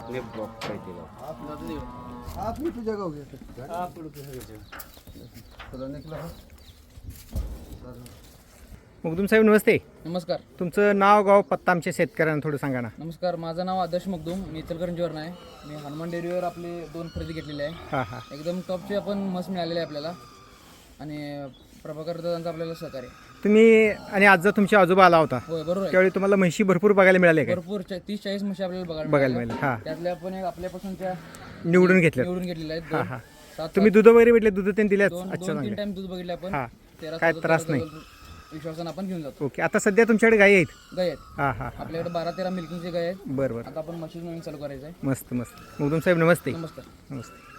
आपले ब्लॉक पाहिजे आपली तुझ्या गाव मुगदुम साहेब नमस्ते. नमस्कार. तुमचं नाव गाव पत्ता आमच्या शेतकऱ्यांना थोडं सांगा ना. नमस्कार माझं नाव आदर्श मगदूम मी इचलकरंजीवर आहे. मी हनुमान डेअरीवर आपले दोन खरेदी घेतलेले आहे. हां हां. एकदम टॉपचे आपण मस मिळालेले आहे आपल्याला. आणि प्रभाकर दादांचं आपल्याला सहकार्य. तुम्ही आणि आज जर तुमचे आजोबा आला होता होय बरोबर आहे. त्यावेळी तुम्हाला म्हशी भरपूर बघायला मिळाले काय? भरपूर चा- तीस चाळीस म्हशी आपल्याला बघायला बघायला मिळाल्या. हां. त्यातल्या आपण एक आपल्यापासूनच्या निवडून घेतल्यात. निवडून घेतलेल्या आहेत. हां दोन. हां. सात तुम्ही दूध वगैरे भेटले दूध त्यांनी दिल्यात दोन अच्छा दोन तीन चांगले. टाइम दूध बघितले आपण. हां तेरा काय चौदा त्रास तेरा नाही. चौदा विश्वासानं आपण घेऊन जातो. ओके आता सध्या तुमच्याकडे गाई आहेत? गाय आहेत. हां हां हां. आपल्याकडे बारा तेरा मिल्किंगचे गाय आहेत. बरं बरं. आता आपण मशीन नवीन चालू करायचं आहे. मस्त मस्त. मुगदुम साहेब नमस्ते. नमस्कार. नमस्ते.